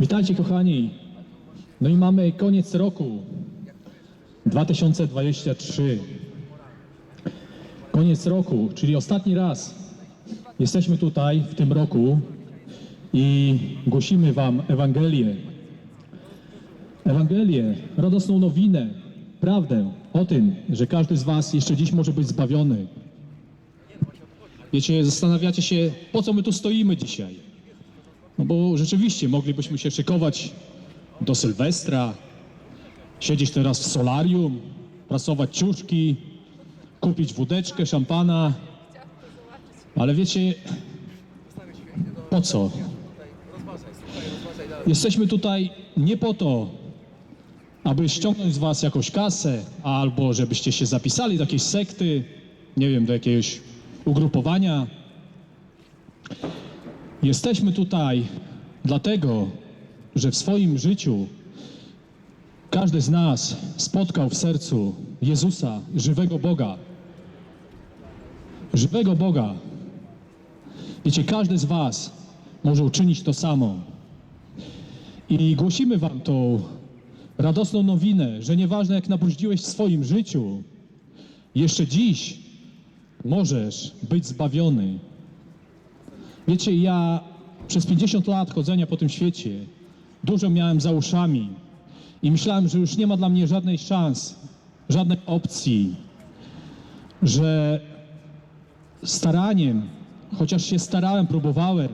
Witajcie kochani. No i mamy koniec roku 2023. Koniec roku, czyli ostatni raz jesteśmy tutaj w tym roku i głosimy Wam Ewangelię. Ewangelię, radosną nowinę, prawdę o tym, że każdy z Was jeszcze dziś może być zbawiony. Wiecie, zastanawiacie się, po co my tu stoimy dzisiaj. No bo rzeczywiście moglibyśmy się szykować do Sylwestra, siedzieć teraz w solarium, prasować ciuszki, kupić wódeczkę, szampana. Ale wiecie, po co? Jesteśmy tutaj nie po to, aby ściągnąć z was jakąś kasę, albo żebyście się zapisali do jakiejś sekty, nie wiem, do jakiegoś ugrupowania. Jesteśmy tutaj dlatego, że w swoim życiu każdy z nas spotkał w sercu Jezusa, żywego Boga. Żywego Boga. Wiecie, każdy z Was może uczynić to samo. I głosimy Wam tą radosną nowinę, że nieważne jak nabruździłeś w swoim życiu, jeszcze dziś możesz być zbawiony. Wiecie, ja przez 50 lat chodzenia po tym świecie dużo miałem za uszami i myślałem, że już nie ma dla mnie żadnej szans, żadnej opcji, że staraniem, chociaż się starałem, próbowałem,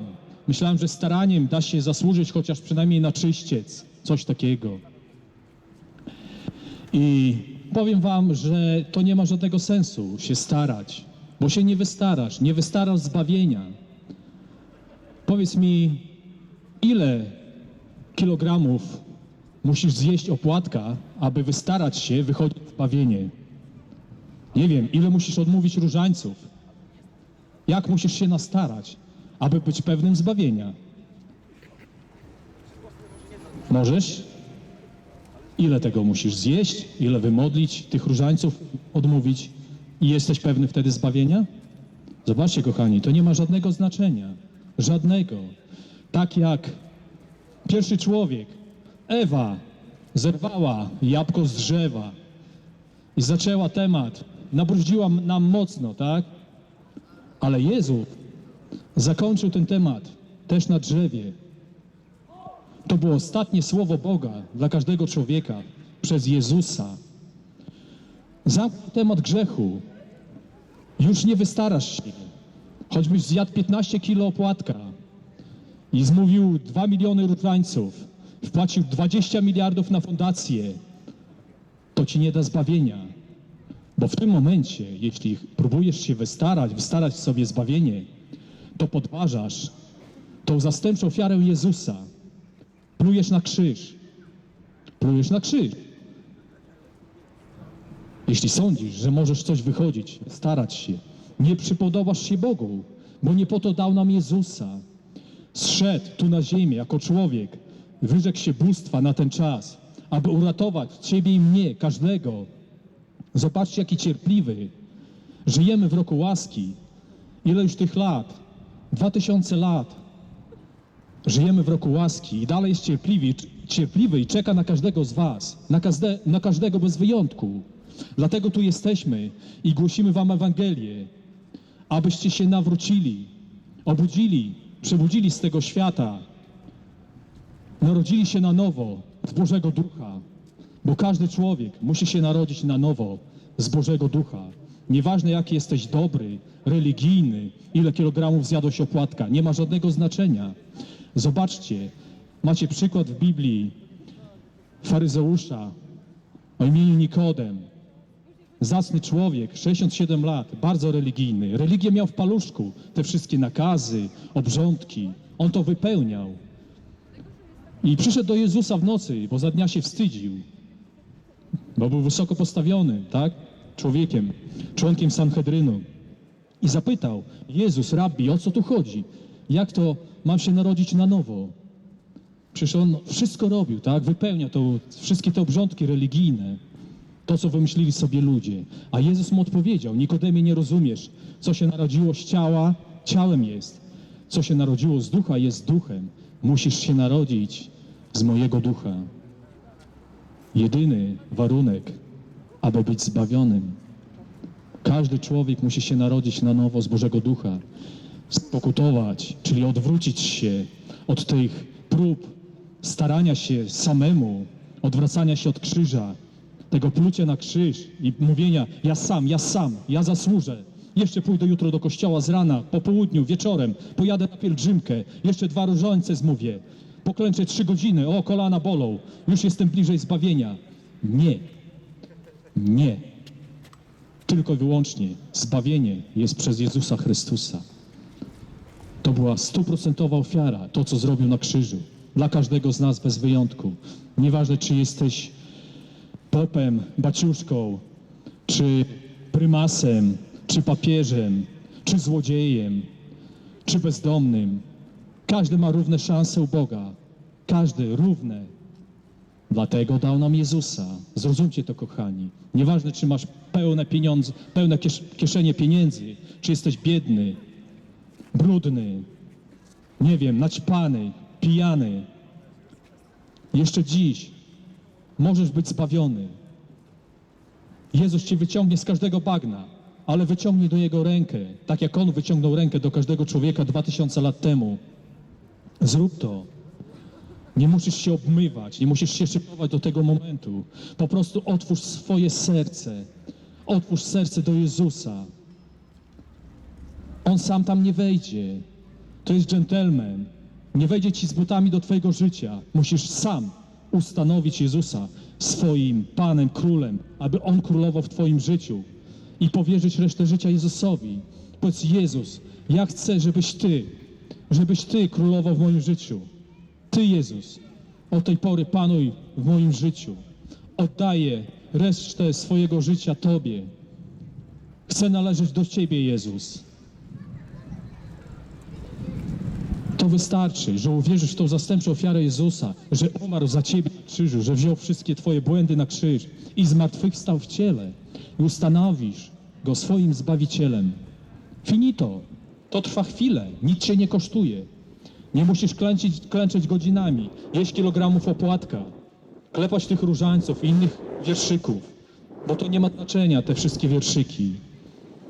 myślałem, że staraniem da się zasłużyć chociaż przynajmniej na czyściec, coś takiego. I powiem wam, że to nie ma żadnego sensu się starać, bo się nie wystarasz, nie wystarasz zbawienia. Powiedz mi, ile kilogramów musisz zjeść opłatka, aby wystarać się wychodzić w zbawienie? Nie wiem, ile musisz odmówić różańców? Jak musisz się nastarać, aby być pewnym zbawienia? Możesz? Ile tego musisz zjeść? Ile wymodlić, tych różańców odmówić i jesteś pewny wtedy zbawienia? Zobaczcie, kochani, to nie ma żadnego znaczenia. Żadnego. Tak jak pierwszy człowiek, Ewa, zerwała jabłko z drzewa i zaczęła temat. Nabruździła nam mocno, tak? Ale Jezus zakończył ten temat też na drzewie. To było ostatnie słowo Boga dla każdego człowieka przez Jezusa. Zamknął temat grzechu. Już nie wystarasz się. Choćbyś zjadł 15 kilo opłatka i zmówił 2 miliony różańców, wpłacił 20 miliardów na fundację, to ci nie da zbawienia. Bo w tym momencie, jeśli próbujesz się wystarać, wystarać sobie zbawienie, to podważasz tą zastępczą ofiarę Jezusa. Plujesz na krzyż. Plujesz na krzyż. Jeśli sądzisz, że możesz coś wychodzić, starać się, nie przypodobasz się Bogu, bo nie po to dał nam Jezusa. Zszedł tu na ziemię jako człowiek, wyrzekł się bóstwa na ten czas, aby uratować Ciebie i mnie, każdego. Zobaczcie, jaki cierpliwy. Żyjemy w roku łaski. Ile już tych lat? Dwa tysiące lat. Żyjemy w roku łaski i dalej jest cierpliwy, cierpliwy i czeka na każdego z Was, na, każde, na każdego bez wyjątku. Dlatego tu jesteśmy i głosimy Wam Ewangelię, abyście się nawrócili, obudzili, przebudzili z tego świata, narodzili się na nowo z Bożego Ducha, bo każdy człowiek musi się narodzić na nowo z Bożego Ducha. Nieważne jaki jesteś dobry, religijny, ile kilogramów zjadłeś opłatka, nie ma żadnego znaczenia. Zobaczcie, macie przykład w Biblii faryzeusza o imieniu Nikodem. Zacny człowiek, 67 lat, bardzo religijny. Religię miał w paluszku, te wszystkie nakazy, obrządki. On to wypełniał. I przyszedł do Jezusa w nocy, bo za dnia się wstydził. Bo był wysoko postawiony, tak? Człowiekiem, członkiem Sanhedrynu. I zapytał, Jezus, rabbi, o co tu chodzi? Jak to mam się narodzić na nowo? Przecież on wszystko robił, tak? Wypełniał to, wszystkie te obrządki religijne. To, co wymyślili sobie ludzie. A Jezus mu odpowiedział, Nikodemie, nie rozumiesz, co się narodziło z ciała, ciałem jest. Co się narodziło z ducha, jest duchem. Musisz się narodzić z mojego ducha. Jedyny warunek, aby być zbawionym. Każdy człowiek musi się narodzić na nowo z Bożego Ducha, spokutować, czyli odwrócić się od tych prób starania się samemu, odwracania się od krzyża, tego plucia na krzyż i mówienia ja sam, ja sam, ja zasłużę. Jeszcze pójdę jutro do kościoła z rana, po południu, wieczorem, pojadę na pielgrzymkę, jeszcze dwa różańce zmówię, poklęczę trzy godziny, o kolana bolą, już jestem bliżej zbawienia. Nie, nie. Tylko wyłącznie zbawienie jest przez Jezusa Chrystusa. To była stuprocentowa ofiara, to co zrobił na krzyżu. Dla każdego z nas bez wyjątku. Nieważne, czy jesteś popem, baciuszką, czy prymasem, czy papieżem, czy złodziejem, czy bezdomnym. Każdy ma równe szanse u Boga. Każdy równe. Dlatego dał nam Jezusa. Zrozumcie to, kochani. Nieważne, czy masz pełne pieniądze, pełne kiesz kieszenie pieniędzy, czy jesteś biedny, brudny, nie wiem, naćpany, pijany. Jeszcze dziś możesz być zbawiony. Jezus cię wyciągnie z każdego bagna, ale wyciągnie do Jego rękę, tak jak On wyciągnął rękę do każdego człowieka dwa tysiące lat temu. Zrób to. Nie musisz się obmywać, nie musisz się szykować do tego momentu. Po prostu otwórz swoje serce. Otwórz serce do Jezusa. On sam tam nie wejdzie. To jest dżentelmen. Nie wejdzie ci z butami do twojego życia. Musisz sam ustanowić Jezusa swoim Panem, Królem, aby On królował w twoim życiu i powierzyć resztę życia Jezusowi. Powiedz Jezus, ja chcę, żebyś Ty, żebyś Ty królował w moim życiu. Ty, Jezus, od tej pory panuj w moim życiu. Oddaję resztę swojego życia Tobie. Chcę należeć do Ciebie, Jezus. To wystarczy, że uwierzysz w tą zastępczą ofiarę Jezusa, że umarł za Ciebie na krzyżu, że wziął wszystkie Twoje błędy na krzyż i zmartwychwstał w ciele i ustanowisz Go swoim Zbawicielem. Finito. To trwa chwilę, nic Cię nie kosztuje. Nie musisz klęczyć, klęczeć godzinami, jeść kilogramów opłatka, klepać tych różańców i innych wierszyków, bo to nie ma znaczenia, te wszystkie wierszyki.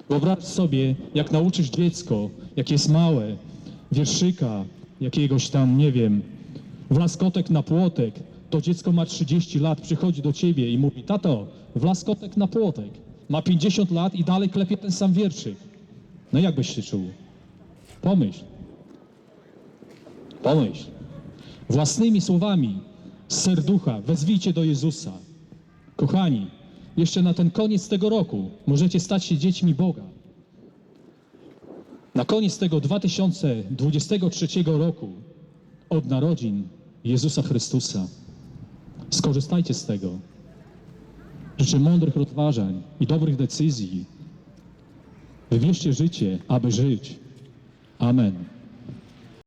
Wyobraź sobie, jak nauczysz dziecko, jak jest małe, wierszyka, jakiegoś tam, nie wiem, wlaskotek na płotek, to dziecko ma 30 lat, przychodzi do ciebie i mówi, tato, wlaskotek na płotek. Ma 50 lat i dalej klepie ten sam wierszyk. No jak byś się czuł? Pomyśl. Pomyśl. Własnymi słowami z serducha wezwijcie do Jezusa. Kochani, jeszcze na ten koniec tego roku możecie stać się dziećmi Boga. Na koniec tego 2023 roku od narodzin Jezusa Chrystusa. Skorzystajcie z tego. Życzę mądrych rozważań i dobrych decyzji. Wybierzcie życie, aby żyć. Amen.